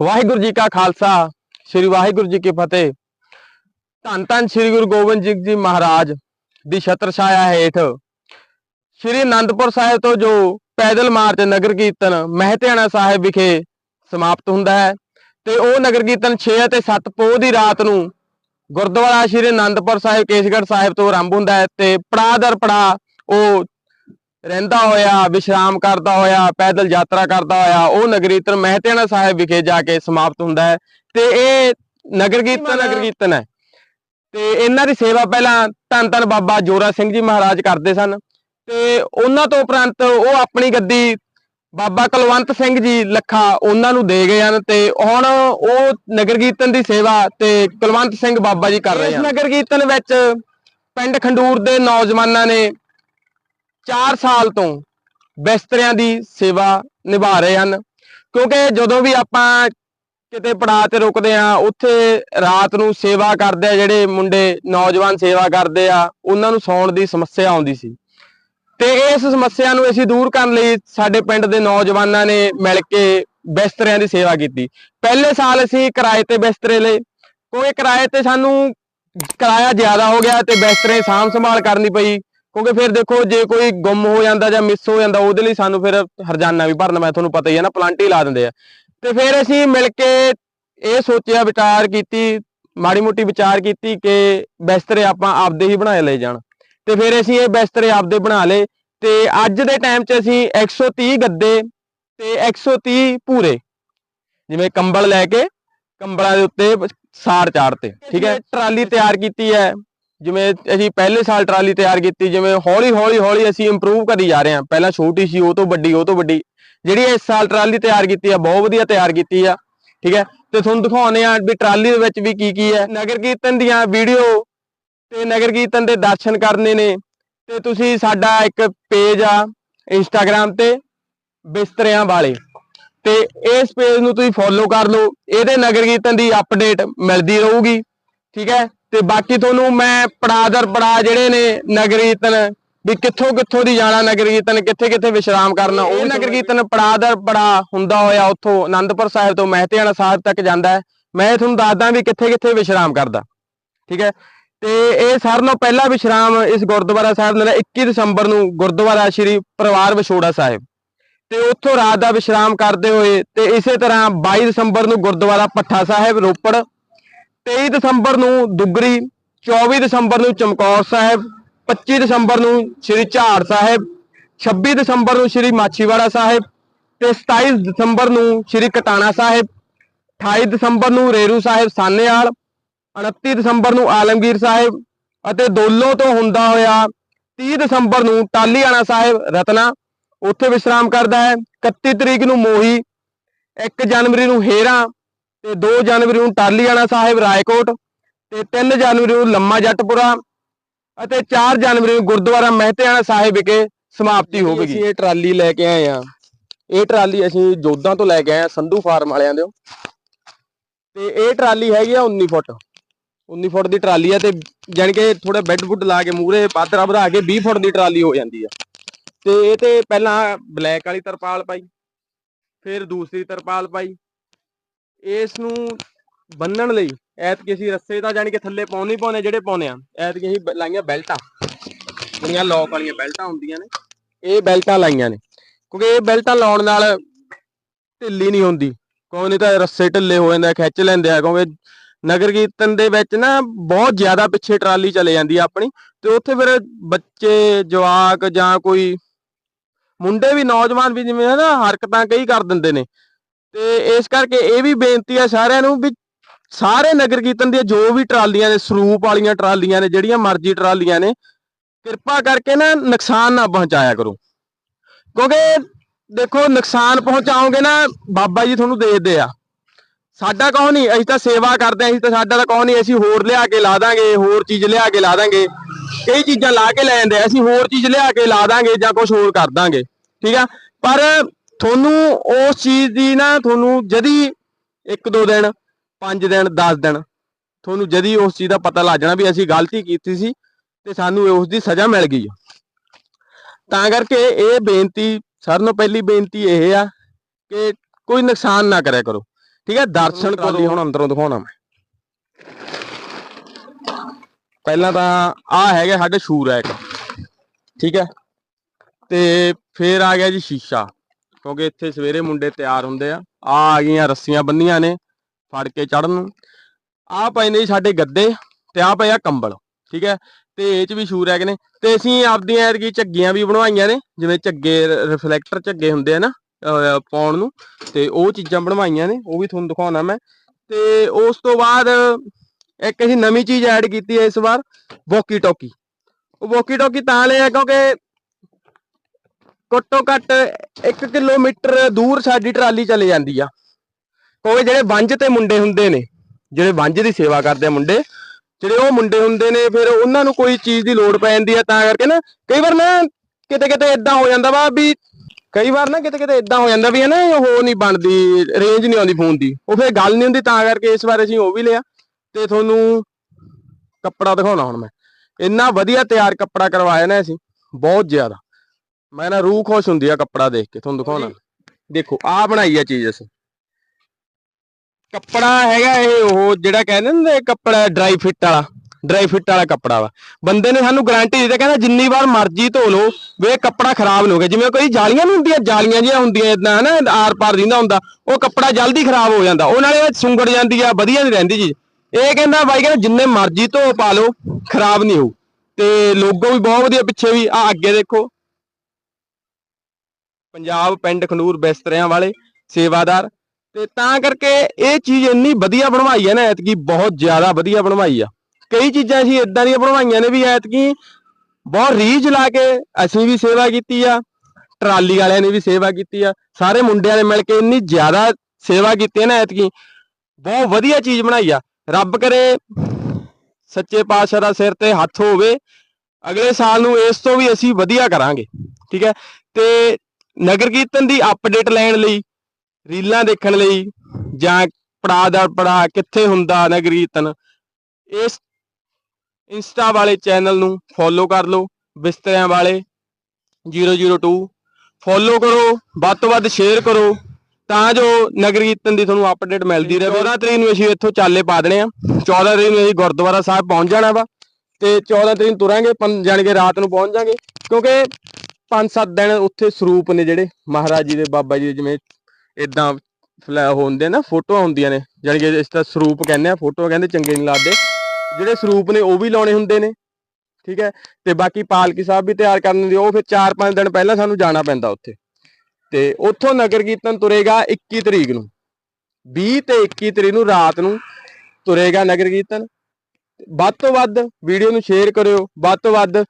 ਵਾਹਿਗੁਰੂ ਜੀ ਕਾ ਖਾਲਸਾ, ਸ੍ਰੀ ਵਾਹਿਗੁਰੂ ਜੀ ਕੀ ਫਤਿਹ। ਧੰਨ ਧੰਨ ਸ੍ਰੀ ਗੁਰੂ ਗੋਬਿੰਦ ਸਿੰਘ ਜੀ ਮਹਾਰਾਜ ਦੀ ਛਤਰ ਛਾਇਆ ਹੇਠ। ਸ੍ਰੀ ਅਨੰਦਪੁਰ ਸਾਹਿਬ ਤੋਂ ਜੋ ਪੈਦਲ ਮਾਰਚ ਨਗਰ ਕੀਰਤਨ ਮਹਿਤਿਆਣਾ ਸਾਹਿਬ ਵਿਖੇ ਸਮਾਪਤ ਹੁੰਦਾ ਹੈ, ਤੇ ਉਹ ਨਗਰ ਕੀਰਤਨ 6 ਅਤੇ 7 ਪੋਹ ਦੀ ਰਾਤ ਨੂੰ ਗੁਰਦੁਆਰਾ ਸ੍ਰੀ ਅਨੰਦਪੁਰ ਸਾਹਿਬ, ਕੇਸਗੜ੍ਹ ਸਾਹਿਬ ਤੋਂ ਆਰੰਭ ਹੁੰਦਾ ਹੈ, ਤੇ ਪੜਾਅ ਦਰ ਪੜਾਅ ਉਹ ਰਹਿੰਦਾ ਹੋਇਆ ਵਿਸ਼ਰਾਮ ਕਰਦਾ ਹੋਇਆ ਪੈਦਲ ਯਾਤਰਾ ਕਰਦਾ ਹੋਇਆ ਉਹ ਨਗਰ ਕੀਰਤਨ ਮਹਿਤਿਆਣਾ ਸਾਹਿਬ ਵਿਖੇ ਜਾ ਕੇ ਸਮਾਪਤ ਹੁੰਦਾ ਹੈ ਤੇ ਇਹ ਨਗਰ ਕੀਰਤਨ ਨਗਰ ਕੀਰਤਨ ਹੈ। ਤੇ ਇਹਨਾਂ ਦੀ ਸੇਵਾ ਪਹਿਲਾਂ ਧੰਨ ਧੰਨ ਬਾਬਾ ਜੋਰਾ ਸਿੰਘ ਜੀ ਮਹਾਰਾਜ ਕਰਦੇ ਸਨ ਤੇ ਉਹਨਾਂ ਤੋਂ ਉਪਰੰਤ ਉਹ ਆਪਣੀ ਗੱਦੀ ਬਾਬਾ ਕੁਲਵੰਤ ਸਿੰਘ ਜੀ ਲੱਖਾ ਉਹਨਾਂ ਨੂੰ ਦੇ ਗਏ ਹਨ ਤੇ ਹੁਣ ਉਹ ਨਗਰ ਕੀਰਤਨ ਦੀ ਸੇਵਾ ਤੇ ਕੁਲਵੰਤ ਸਿੰਘ ਬਾਬਾ ਜੀ ਕਰ ਰਹੇ ਹਨ। ਇਸ ਨਗਰ ਕੀਰਤਨ ਵਿੱਚ ਪਿੰਡ ਖੰਡੂਰ ਦੇ ਨੌਜਵਾਨਾਂ ਨੇ 4 ਸਾਲ ਤੋਂ ਬਿਸਤਰਿਆਂ ਦੀ ਸੇਵਾ ਨਿਭਾ ਰਹੇ ਹਨ। ਕਿਉਂਕਿ ਜਦੋਂ ਵੀ ਆਪਾਂ ਕਿਤੇ ਪੜਾਅ ਤੇ ਰੁਕਦੇ ਆ ਉੱਥੇ ਰਾਤ ਨੂੰ ਸੇਵਾ ਕਰਦੇ ਆ, ਜਿਹੜੇ ਮੁੰਡੇ ਨੌਜਵਾਨ ਸੇਵਾ ਕਰਦੇ ਆ, ਉਹਨਾਂ ਨੂੰ ਸੌਣ ਦੀ ਸਮੱਸਿਆ ਆਉਂਦੀ ਸੀ। ਤੇ ਇਸ ਸਮੱਸਿਆ ਨੂੰ ਅਸੀਂ ਦੂਰ ਕਰਨ ਲਈ ਸਾਡੇ ਪਿੰਡ ਦੇ ਨੌਜਵਾਨਾਂ ਨੇ ਮਿਲ ਕੇ ਬਿਸਤਰਿਆਂ ਦੀ ਸੇਵਾ ਕੀਤੀ। ਪਹਿਲੇ ਸਾਲ ਅਸੀਂ ਕਿਰਾਏ ਤੇ ਬਿਸਤਰੇ ਲਏ। ਕਿਉਂਕਿ ਕਿਰਾਏ ਤੇ ਸਾਨੂੰ ਕਿਰਾਇਆ ਜ਼ਿਆਦਾ ਹੋ ਗਿਆ ਤੇ ਬਿਸਤਰੇ ਸਾਂਭ ਸੰਭਾਲ ਕਰਨੀ ਪਈ। ਕਿਉਂਕਿ ਫਿਰ ਦੇਖੋ ਜੇ ਕੋਈ ਗੁੰਮ ਹੋ ਜਾਂਦਾ ਜਾਂ ਮਿਸ ਹੋ ਜਾਂਦਾ ਉਹਦੇ ਲਈ ਸਾਨੂੰ ਫਿਰ ਹਰਜਾਨਾ ਵੀ ਭਰਨਾ ਮੈਂ ਤੁਹਾਨੂੰ ਪਤਾ ਹੀ ਹੈ ਨਾ ਪਲਾਂਟੀ ਲਾ ਦਿੰਦੇ ਆ। ਤੇ ਫਿਰ ਅਸੀਂ ਮਿਲ ਕੇ ਇਹ ਸੋਚਿਆ ਵਿਚਾਰ ਕੀਤੀ ਮਾੜੀ ਮੋਟੀ ਵਿਚਾਰ ਕੀਤੀ ਕਿ ਬਿਸਤਰੇ ਆਪਾਂ ਆਪਦੇ ਹੀ ਬਣਾਏ ਲੈ ਜਾਣ। ਤੇ ਫਿਰ ਅਸੀਂ ਇਹ ਬਿਸਤਰੇ ਆਪਦੇ ਬਣਾ ਲਏ ਤੇ ਅੱਜ ਦੇ ਟਾਈਮ 'ਚ ਅਸੀਂ 130 ਗੱਦੇ ਤੇ 130 ਪੂਰੇ ਜਿਵੇਂ ਕੰਬਲ ਲੈ ਕੇ ਕੰਬਲਾਂ ਦੇ ਉੱਤੇ ਸਾੜ ਚਾੜਤੇ ਠੀਕ ਹੈ? ਟਰਾਲੀ ਤਿਆਰ ਕੀਤੀ ਹੈ। ਜਿਵੇਂ ਅਸੀਂ ਪਹਿਲੇ ਸਾਲ ਟਰਾਲੀ ਤਿਆਰ ਕੀਤੀ, ਜਿਵੇਂ ਹੌਲੀ ਹੌਲੀ ਹੌਲੀ ਅਸੀਂ ਇੰਪਰੂਵ ਕਰੀ ਜਾ ਰਹੇ ਹਾਂ। ਪਹਿਲਾਂ ਛੋਟੀ ਸੀ, ਉਹ ਤੋਂ ਵੱਡੀ, ਉਹ ਤੋਂ ਵੱਡੀ। ਜਿਹੜੀ ਇਸ ਸਾਲ ਟਰਾਲੀ ਤਿਆਰ ਕੀਤੀ ਆ, ਬਹੁਤ ਵਧੀਆ ਤਿਆਰ ਕੀਤੀ ਆ, ਠੀਕ ਹੈ? ਤੇ ਤੁਹਾਨੂੰ ਦਿਖਾਉਂਦੇ ਆ ਵੀ ਟਰਾਲੀ ਦੇ ਵਿੱਚ ਵੀ ਕੀ ਕੀ ਹੈ। ਨਗਰ ਕੀਰਤਨ ਦੀਆਂ ਵੀਡੀਓ ਤੇ ਨਗਰ ਕੀਰਤਨ ਦੇ ਦਰਸ਼ਨ ਕਰਨੇ ਨੇ। ਤੇ ਤੁਸੀਂ ਸਾਡਾ ਇੱਕ ਪੇਜ ਆ ਇੰਸਟਾਗ੍ਰam ਤੇ, ਬਿਸਤਰਿਆਂ ਵਾਲੇ। ਤੇ ਇਸ ਪੇਜ ਨੂੰ ਤੁਸੀਂ ਫੋਲੋ ਕਰ ਲਓ। ਇਹਦੇ ਨਗਰ ਕੀਰਤਨ ਦੀ ਅਪਡੇਟ ਮਿਲਦੀ ਰਹੂਗੀ, ਠੀਕ ਹੈ? ਤੇ ਬਾਕੀ ਤੁਹਾਨੂੰ ਮੈਂ ਪੜਾਦਰ ਪੜਾ ਜਿਹੜੇ ਨੇ ਨਗਰ ਕੀਰਤਨ ਵੀ ਕਿੱਥੋਂ ਕਿੱਥੋਂ ਦੀ ਜਾਣਾ ਨਗਰ ਕੀਰਤਨ ਕਿੱਥੇ ਕਿੱਥੇ ਵਿਸ਼ਰਾਮ ਕਰਨਾ ਉਹ ਨਗਰ ਕੀਰਤਨ ਪੜਾਦਰ ਪੜਾ ਹੁੰਦਾ ਹੋਇਆ ਉੱਥੋਂ ਆਨੰਦਪੁਰ ਸਾਹਿਬ ਤੋਂ ਮਹਿਤਿਆਣਾ ਸਾਹਿਬ ਤੱਕ ਜਾਂਦਾ ਹੈ। ਮੈਂ ਤੁਹਾਨੂੰ ਦੱਸਦਾ ਵੀ ਕਿੱਥੇ ਕਿੱਥੇ ਵਿਸ਼ਰਾਮ ਕਰਦਾ। ਠੀਕ ਹੈ? ਤੇ ਇਹ ਸਾਰਿਆਂ ਨਾਲੋਂ ਪਹਿਲਾ ਵਿਸ਼ਰਾਮ ਇਸ ਗੁਰਦੁਆਰਾ ਸਾਹਿਬ ਨਾਲ 21 ਦਸੰਬਰ ਨੂੰ ਗੁਰਦੁਆਰਾ ਸ਼੍ਰੀ ਪਰਿਵਾਰ ਵਿਛੋੜਾ ਸਾਹਿਬ। ਤੇ ਉੱਥੋਂ ਰਾਤ ਦਾ ਵਿਸ਼ਰਾਮ ਕਰਦੇ ਹੋਏ ਤੇ ਇਸੇ ਤਰ੍ਹਾਂ 22 ਦਸੰਬਰ ਨੂੰ ਗੁਰਦੁਆਰਾ ਪੱਠਾ ਸਾਹਿਬ ਰੋਪੜ 23 ਦਸੰਬਰ ਨੂੰ ਦੁੱਗਰੀ 24 ਦਸੰਬਰ ਨੂੰ ਚਮਕੌਰ ਸਾਹਿਬ 25 ਦਸੰਬਰ ਨੂੰ ਸ਼੍ਰੀ ਝਾੜ ਸਾਹਿਬ 26 ਦਸੰਬਰ ਨੂੰ ਸ਼੍ਰੀ ਮਾਛੀਵਾੜਾ ਸਾਹਿਬ ਤੇ 27 ਦਸੰਬਰ ਨੂੰ ਸ਼੍ਰੀ ਕਟਾਣਾ ਸਾਹਿਬ 28 ਦਸੰਬਰ ਨੂੰ ਰੇਰੂ ਸਾਹਿਬ ਸਾਨੇਵਾਲ 29 ਦਸੰਬਰ ਨੂੰ ਆਲਮਗੀਰ ਸਾਹਿਬ ਅਤੇ ਦੋਲੋ ਤੋਂ ਹੁੰਦਾ ਹੋਇਆ 30 ਦਸੰਬਰ ਨੂੰ ਟਾਲੀਆਣਾ ਸਾਹਿਬ ਰਤਨਾ, ਉੱਥੇ ਵਿਸ਼ਰਾਮ ਕਰਦਾ ਹੈ। 31 ਤਰੀਕ ਨੂੰ ਮੋਹੀ 1 ਜਨਵਰੀ ਨੂੰ ਹੇਰਾ ਤੇ 2 ਜਨਵਰੀ ਨੂੰ ਟਾਲੀਆਣਾ ਸਾਹਿਬ ਰਾਏਕੋਟ ਤੇ 3 ਜਨਵਰੀ ਨੂੰ ਲੰਮਾ ਜੱਟਪੁਰਾ ਅਤੇ 4 ਜਨਵਰੀ ਨੂੰ ਗੁਰਦੁਆਰਾ ਮਹਿਤਿਆਣਾ ਸਾਹਿਬ ਵਿਖੇ ਸਮਾਪਤੀ ਹੋਵੇਗੀ। ਅਸੀਂ ਇਹ ਟਰਾਲੀ ਲੈ ਕੇ ਆਏ ਆ ਇਹ ਟਰਾਲੀ ਅਸੀਂ ਜੋਧਾਂ ਤੋਂ ਲੈ ਕੇ ਆਏ ਆ ਸੰਧੂ ਫਾਰਮ ਵਾਲਿਆਂ ਦੇ ਤੇ ਇਹ ਟਰਾਲੀ ਹੈਗੀ ਆ 19 ਫੁੱਟ। 19 ਫੁੱਟ ਦੀ ਟਰਾਲੀ ਆ ਤੇ ਜਾਣੀ ਕਿ ਥੋੜਾ ਬੈੱਡ ਬੁੱਡ ਲਾ ਕੇ ਮੂਰੇ ਪਾਤਰਾ ਵਧਾ ਕੇ 20 ਫੁੱਟ ਦੀ ਟਰਾਲੀ ਹੋ ਜਾਂਦੀ ਆ। ਤੇ ਇਹ ਤੇ ਪਹਿਲਾਂ ਬਲੈਕ ਵਾਲੀ ਤਰਪਾਲ ਪਾਈ ਫਿਰ ਦੂਸਰੀ ਤਰਪਾਲ ਪਾਈ ਇਸ ਨੂੰ ਬੰਨਣ ਲਈ ਐਤਕੀ ਅਸੀਂ ਰੱਸੇ ਤਾਂ ਜਾਣੀ ਕਿ ਥੱਲੇ ਪਾਉਣੇ ਹੀ ਪਾਉਣੇ ਜਿਹੜੇ ਪਾਉਣੇ ਆ। ਐਤਕੀ ਅਸੀਂ ਬ- ਲਾਈਆਂ ਬੈਲਟਾਂ। ਜਿਹੜੀਆਂ ਲੌਕ ਵਾਲੀਆਂ ਬੈਲਟਾਂ ਹੁੰਦੀਆਂ ਨੇ, ਇਹ ਬੈਲਟਾਂ ਲਾਈਆਂ ਨੇ। ਕਿਉਂਕਿ ਇਹ ਬੈਲਟਾਂ ਲਾਉਣ ਨਾਲ ਢਿੱਲੀ ਨਹੀਂ ਹੁੰਦੀ। ਕੋਈ ਨਹੀਂ ਤਾਂ ਰੱਸੇ ਢਿੱਲੇ ਹੋ ਜਾਂਦੇ ਆ, ਖਿੱਚ ਲੈਂਦੇ ਆ, ਕਿਉਂਕਿ ਨਗਰ ਕੀਰਤਨ ਦੇ ਵਿੱਚ ਨਾ ਬਹੁਤ ਜ਼ਿਆਦਾ ਪਿੱਛੇ ਟਰਾਲੀ ਚਲੇ ਜਾਂਦੀ ਆ ਆਪਣੀ। ਤੇ ਉੱਥੇ ਫਿਰ ਬੱਚੇ, ਜਵਾਕ ਜਾਂ ਕੋਈ ਮੁੰਡੇ ਵੀ, ਨੌਜਵਾਨ ਵੀ ਜਿਵੇਂ ਹੈ ਨਾ ਹਰਕਤਾਂ ਕਈ ਕਰ ਦਿੰਦੇ ਨੇ। ਤੇ ਇਸ ਕਰਕੇ ਇਹ ਵੀ ਬੇਨਤੀ ਆ ਸਾਰਿਆਂ ਨੂੰ ਵੀ ਸਾਰੇ ਨਗਰ ਕੀਰਤਨ ਦੀਆਂ ਜੋ ਵੀ ਟਰਾਲੀਆਂ ਨੇ, ਸਰੂਪ ਵਾਲੀਆਂ ਟਰਾਲੀਆਂ ਨੇ, ਜਿਹੜੀਆਂ ਮਰਜ਼ੀ ਟਰਾਲੀਆਂ ਨੇ, ਕਿਰਪਾ ਕਰਕੇ ਨਾ ਨੁਕਸਾਨ ਨਾ ਪਹੁੰਚਾਇਆ ਕਰੋ। ਕਿਉਂਕਿ ਦੇਖੋ, ਨੁਕਸਾਨ ਪਹੁੰਚਾਓਗੇ ਨਾ, ਬਾਬਾ ਜੀ ਤੁਹਾਨੂੰ ਦੇਖਦੇ ਆ। ਸਾਡਾ ਕਹੋ ਨਹੀਂ, ਅਸੀਂ ਤਾਂ ਸੇਵਾ ਕਰਦੇ ਹਾਂ, ਅਸੀਂ ਤਾਂ ਸਾਡਾ ਤਾਂ ਕਹੋ ਨਹੀਂ, ਅਸੀਂ ਹੋਰ ਲਿਆ ਕੇ ਲਾ ਦਾਂਗੇ, ਹੋਰ ਚੀਜ਼ ਲਿਆ ਕੇ ਲਾ ਦਾਂਗੇ। ਕਈ ਚੀਜ਼ਾਂ ਲਾ ਕੇ ਲੈ ਜਾਂਦੇ ਅਸੀਂ ਹੋਰ ਚੀਜ਼ ਲਿਆ ਕੇ ਲਾ ਦਾਂਗੇ ਜਾਂ ਕੁਝ ਹੋਰ ਕਰ ਦਾਂਗੇ। ਠੀਕ ਆ? ਪਰ ਤੁਹਾਨੂੰ ਉਸ ਚੀਜ਼ ਦੀ ਨਾ ਤੁਹਾਨੂੰ ਜਦੀ ਇੱਕ ਦੋ ਦਿਨ 5 ਦਿਨ 10 ਦਿਨ ਤੁਹਾਨੂੰ ਜਦੀ ਉਸ ਚੀਜ਼ ਦਾ ਪਤਾ ਲੱਗ ਜਾਣਾ ਵੀ ਅਸੀਂ ਗਲਤੀ ਕੀਤੀ ਸੀ ਤੇ ਸਾਨੂੰ ਉਸ ਦੀ ਸਜ਼ਾ ਮਿਲ ਗਈ ਆ। ਤਾਂ ਕਰਕੇ ਇਹ ਬੇਨਤੀ ਸਾਰਿਆਂ ਨੂੰ ਪਹਿਲੀ ਬੇਨਤੀ ਇਹ ਆ ਕਿ ਕੋਈ ਨੁਕਸਾਨ ਨਾ ਕਰਿਆ ਕਰੋ। ਠੀਕ ਹੈ ਦਰਸ਼ਨ ਕਰੋ। ਹੁਣ ਅੰਦਰੋਂ ਦਿਖਾਉਣਾ ਮੈਂ। ਪਹਿਲਾਂ ਤਾਂ ਆ ਹੈਗਾ ਸਾਡੇ ਸ਼ੂਰ ਹੈ ਇੱਕ। ਠੀਕ ਹੈ ਤੇ ਫੇਰ ਆ ਗਿਆ ਜੀ ਸ਼ੀਸ਼ਾ। ਕਿਉਂਕਿ ਇੱਥੇ ਸਵੇਰੇ ਮੁੰਡੇ ਤਿਆਰ ਹੁੰਦੇ ਆ ਆ ਆ ਗਈਆਂ ਰੱਸੀਆਂ ਬੰਨੀਆਂ ਨੇ ਫੜ ਕੇ ਚੜਨ ਨੂੰ ਆ ਪਏ ਨੇ ਸਾਡੇ ਗੱਦੇ ਤੇ ਆ ਪਿਆ ਕੰਬਲ, ਠੀਕ ਹੈ? ਤੇ ਇਹ ਚ ਵੀ ਸ਼ੂਰ ਹੈਗੇ ਨੇ। ਤੇ ਅਸੀਂ ਆਪਦੀਆਂ ਐਤਕੀ ਝੱਗੀਆਂ ਵੀ ਬਣਵਾਈਆਂ ਨੇ, ਜਿਵੇਂ ਝੱਗੇ ਰਿਫਲੈਕਟਰ ਝੱਗੇ ਹੁੰਦੇ ਆ ਨਾ ਪਾਉਣ ਨੂੰ। ਤੇ ਉਹ ਚੀਜ਼ਾਂ ਬਣਵਾਈਆਂ ਨੇ, ਉਹ ਵੀ ਤੁਹਾਨੂੰ ਦਿਖਾਉਣਾ ਮੈਂ। ਤੇ ਉਸ ਤੋਂ ਬਾਅਦ ਇੱਕ ਅਸੀਂ ਨਵੀਂ ਚੀਜ਼ ਐਡ ਕੀਤੀ ਹੈ ਇਸ ਵਾਰ ਵੋਕੀ ਟੋਕੀ ਉਹ ਵੋਕੀ ਟੋਕੀ ਤਾਂ ਲਿਆ ਕਿਉਂਕਿ ਘੱਟੋ ਘੱਟ 1 ਕਿਲੋਮੀਟਰ ਦੂਰ ਸਾਡੀ ਟਰਾਲੀ ਚਲੇ ਜਾਂਦੀ ਆ। ਕਿਉਂਕਿ ਜਿਹੜੇ ਵੰਜ ਤੇ ਮੁੰਡੇ ਹੁੰਦੇ ਨੇ, ਜਿਹੜੇ ਵੰਜ ਦੀ ਸੇਵਾ ਕਰਦੇ ਆ ਮੁੰਡੇ, ਜਿਹੜੇ ਉਹ ਮੁੰਡੇ ਹੁੰਦੇ ਨੇ, ਫਿਰ ਉਹਨਾਂ ਨੂੰ ਕੋਈ ਚੀਜ਼ ਦੀ ਲੋੜ ਪੈ ਜਾਂਦੀ ਆ, ਤਾਂ ਕਰਕੇ ਨਾ ਕਈ ਵਾਰ ਨਾ ਕਿਤੇ ਕਿਤੇ ਇਦਾਂ ਹੋ ਜਾਂਦਾ ਵਾ ਵੀ ਕਈ ਵਾਰ ਨਾ ਕਿਤੇ ਕਿਤੇ ਇਦਾਂ ਹੋ ਜਾਂਦਾ ਵੀ ਹੈ ਨਾ ਉਹ ਨਹੀਂ ਬਣਦੀ ਰੇਂਜ ਨਹੀਂ ਆਉਂਦੀ ਫੋਨ ਦੀ। ਉਹ ਫਿਰ ਗੱਲ ਨਹੀਂ ਹੁੰਦੀ, ਤਾਂ ਕਰਕੇ ਇਸ ਵਾਰ ਅਸੀਂ ਉਹ ਵੀ ਲਿਆ। ਤੇ ਤੁਹਾਨੂੰ ਕੱਪੜਾ ਦਿਖਾਉਣਾ ਹੁਣ ਮੈਂ। ਇੰਨਾ ਵਧੀਆ ਤਿਆਰ ਕੱਪੜਾ ਕਰਵਾਇਆ ਨਾ ਅਸੀਂ, ਬਹੁਤ ਜ਼ਿਆਦਾ। ਮੈਂ ਨਾ ਰੂਹ ਖੁਸ਼ ਹੁੰਦੀ ਆ ਕੱਪੜਾ ਦੇਖ ਕੇ ਤੁਹਾਨੂੰ ਦਿਖਾਉਣਾ। ਦੇਖੋ ਆਹ ਬਣਾਈ ਆ ਚੀਜ਼ ਅਸੀਂ। ਕੱਪੜਾ ਹੈਗਾ ਇਹ ਉਹ ਜਿਹੜਾ ਕਹਿੰਦੇ ਨੇ ਕੱਪੜਾ ਡਰਾਈ ਫਿੱਟ ਵਾਲਾ ਡਰਾਈ ਫਿੱਟ ਵਾਲਾ ਕੱਪੜਾ ਵਾ। ਬੰਦੇ ਨੇ ਸਾਨੂੰ ਗਾਰੰਟੀ ਦਿੱਤੀ ਕਹਿੰਦਾ ਜਿੰਨੀ ਵਾਰ ਮਰਜ਼ੀ ਧੋ ਲਓ ਵੀ ਕੱਪੜਾ ਖਰਾਬ ਨਹੀਂ ਹੋਗਾ ਜਿਵੇਂ ਕੋਈ ਜਾਲੀਆਂ ਨਹੀਂ ਹੁੰਦੀਆਂ ਜਾਲੀਆਂ ਜਿਹੀਆਂ ਹੁੰਦੀਆਂ ਇਦਾਂ ਹਨਾ ਆਰ ਪਾਰ ਦਿੰਦਾ ਹੁੰਦਾ ਉਹ ਕੱਪੜਾ ਜਲਦੀ ਖਰਾਬ ਹੋ ਜਾਂਦਾ। ਉਹ ਨਾਲੇ ਸੁੰਗੜ ਜਾਂਦੀ ਆ ਵਧੀਆ ਨਹੀਂ ਰਹਿੰਦੀ ਜੀ ਇਹ ਕਹਿੰਦਾ ਬਾਈ ਕਹਿੰਦਾ ਜਿੰਨੇ ਮਰਜ਼ੀ ਧੋ ਪਾ ਲਓ ਖਰਾਬ ਨਹੀਂ ਹੋਊ। ਤੇ ਲੋਗੋ ਵੀ ਬਹੁਤ ਵਧੀਆ ਪਿੱਛੇ ਵੀ ਆ ਅੱਗੇ ਦੇਖੋ। ਪੰਜਾਬ ਪਿੰਡ ਖਨੂਰ ਬਿਸਤਰਿਆਂ ਵਾਲੇ ਸੇਵਾਦਾਰ ਤੇ ਤਾਂ ਕਰਕੇ ਇਹ ਚੀਜ਼ ਇੰਨੀ ਵਧੀਆ ਬਣਵਾਈ ਹੈ ਨਾ ਐਤਕੀ, ਬਹੁਤ ਜ਼ਿਆਦਾ ਵਧੀਆ ਬਣਵਾਈ ਆ। ਕਈ ਚੀਜ਼ਾਂ ਅਸੀਂ ਇਦਾਂ ਦੀਆਂ ਬਣਵਾਈਆਂ ਨੇ ਵੀ ਐਤਕੀ ਬਹੁਤ ਰੀਝ ਲਾ ਕੇ ਅਸੀਂ ਵੀ ਸੇਵਾ ਕੀਤੀ ਆ, ਟਰਾਲੀ ਵਾਲਿਆਂ ਨੇ ਵੀ ਸੇਵਾ ਕੀਤੀ ਆ, ਸਾਰੇ ਮੁੰਡਿਆਂ ਨੇ ਮਿਲ ਕੇ ਇੰਨੀ ਜ਼ਿਆਦਾ ਸੇਵਾ ਕੀਤੀ ਹੈ ਨਾ ਐਤਕੀ। ਬਹੁਤ ਵਧੀਆ ਚੀਜ਼ ਬਣਾਈ ਆ। ਰੱਬ ਕਰੇ ਸੱਚੇ ਪਾਤਸ਼ਾਹ ਦਾ ਸਿਰ ਤੇ ਹੱਥ ਹੋਵੇ, ਅਗਲੇ ਸਾਲ ਨੂੰ ਇਸ ਤੋਂ ਵੀ ਅਸੀਂ ਵਧੀਆ ਕਰਾਂਗੇ, ਠੀਕ ਹੈ? ਤੇ ਨਗਰ ਕੀਰਤਨ ਦੀ ਅਪਡੇਟ ਲੈਣ ਲਈ, ਰੀਲਾਂ ਦੇਖਣ ਲਈ, ਜਾਂ ਪੜਾ ਦਾ ਪੜਾ ਕਿੱਥੇ ਹੁੰਦਾ ਨਗਰ ਕੀਰਤਨ, ਇਸ ਇੰਸਟਾ ਵਾਲੇ ਚੈਨਲ ਨੂੰ ਫੋਲੋ ਕਰ ਲਓ, ਬਿਸਤਰਿਆਂ ਵਾਲੇ 002 ਫੋਲੋ ਕਰੋ, ਵੱਧ ਤੋਂ ਵੱਧ ਸ਼ੇਅਰ ਕਰੋ, ਤਾਂ ਜੋ ਨਗਰ ਕੀਰਤਨ ਦੀ ਤੁਹਾਨੂੰ ਅਪਡੇਟ ਮਿਲਦੀ ਰਹੇ। 14 ਤਰੀਕ ਨੂੰ ਅਸੀਂ ਇੱਥੋਂ ਚਾਲੇ ਪਾ ਦੇਣੇ ਆ। 14 ਤਰੀਕ ਨੂੰ ਅਸੀਂ ਗੁਰਦੁਆਰਾ ਸਾਹਿਬ ਪਹੁੰਚ ਜਾਣਾ ਵਾ, ਤੇ 14 ਤਰੀਕ ਨੂੰ ਤੁਰਾਂਗੇ, ਪੰ- ਜਾਣੀ ਰਾਤ ਨੂੰ ਪਹੁੰਚ ਜਾਾਂਗੇ, ਕਿਉਂਕਿ 5-7 ਦਿਨ ਉੱਥੇ ਸਰੂਪ ਨੇ ਜਿਹੜੇ ਮਹਾਰਾਜ ਜੀ ਦੇ ਬਾਬਾ ਜੀ ਦੇ ਜਿਵੇਂ ਇਦਾਂ ਫਲੈ ਹੁੰਦੇ ਨਾ, ਫੋਟੋਆਂ ਹੁੰਦੀਆਂ ਨੇ, ਜਾਣੀ ਕਿ ਇਸ ਦਾ ਸਰੂਪ ਕਹਿੰਦੇ ਆ ਫੋਟੋ ਕਹਿੰਦੇ ਚੰਗੇ ਨਹੀਂ ਲੱਗਦੇ। ਜਿਹੜੇ ਸਰੂਪ ਨੇ ਉਹ ਵੀ ਲਾਉਣੇ ਹੁੰਦੇ ਨੇ, ਠੀਕ ਹੈ? ਤੇ ਬਾਕੀ ਪਾਲਕੀ ਸਾਹਿਬ ਵੀ ਤਿਆਰ ਕਰਨ ਦੀ, ਉਹ ਫਿਰ 4-5 ਦਿਨ ਪਹਿਲਾਂ ਸਾਨੂੰ ਜਾਣਾ ਪੈਂਦਾ ਉੱਥੇ। ਤੇ ਉੱਥੋਂ ਨਗਰ ਕੀਰਤਨ ਤੁਰੇਗਾ 21 ਤਰੀਕ ਨੂੰ। 20 ਤੇ 21 ਤਰੀਕ ਨੂੰ ਰਾਤ ਨੂੰ ਤੁਰੇਗਾ ਨਗਰ ਕੀਰਤਨ। ਵੱਧ ਤੋਂ ਵੱਧ ਵੀਡੀਓ ਨੂੰ ਸ਼ੇਅਰ ਕਰਿਓ, ਵੱਧ ਤੋਂ ਵੱਧ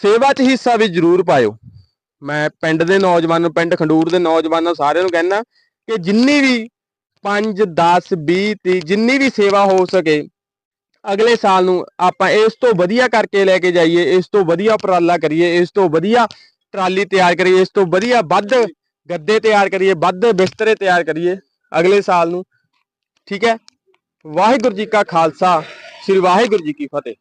ਸੇਵਾ 'ਚ ਹਿੱਸਾ ਵੀ ਜ਼ਰੂਰ ਪਾਇਓ। ਮੈਂ ਪਿੰਡ ਦੇ ਨੌਜਵਾਨ ਨੂੰ ਪਿੰਡ ਖੰਡੂਰ ਦੇ ਨੌਜਵਾਨਾਂ ਸਾਰਿਆਂ ਨੂੰ ਕਹਿੰਦਾ ਕਿ ਜਿੰਨੀ ਵੀ 5 10 20 30 ਜਿੰਨੀ ਵੀ ਸੇਵਾ ਹੋ ਸਕੇ, ਅਗਲੇ ਸਾਲ ਨੂੰ ਆਪਾਂ ਇਸ ਤੋਂ ਵਧੀਆ ਕਰਕੇ ਲੈ ਕੇ ਜਾਈਏ, ਇਸ ਤੋਂ ਵਧੀਆ ਉਪਰਾਲਾ ਕਰੀਏ, ਇਸ ਤੋਂ ਵਧੀਆ ਟਰਾਲੀ ਤਿਆਰ ਕਰੀਏ, ਇਸ ਤੋਂ ਵਧੀਆ ਵੱਧ ਗੱਦੇ ਤਿਆਰ ਕਰੀਏ, ਵੱਧ ਬਿਸਤਰੇ ਤਿਆਰ ਕਰੀਏ ਅਗਲੇ ਸਾਲ ਨੂੰ। ਠੀਕ ਹੈ? ਵਾਹਿਗੁਰੂ ਜੀ ਕਾ ਖਾਲਸਾ, ਸ੍ਰੀ ਵਾਹਿਗੁਰੂ ਜੀ ਕੀ ਫਤਿਹ।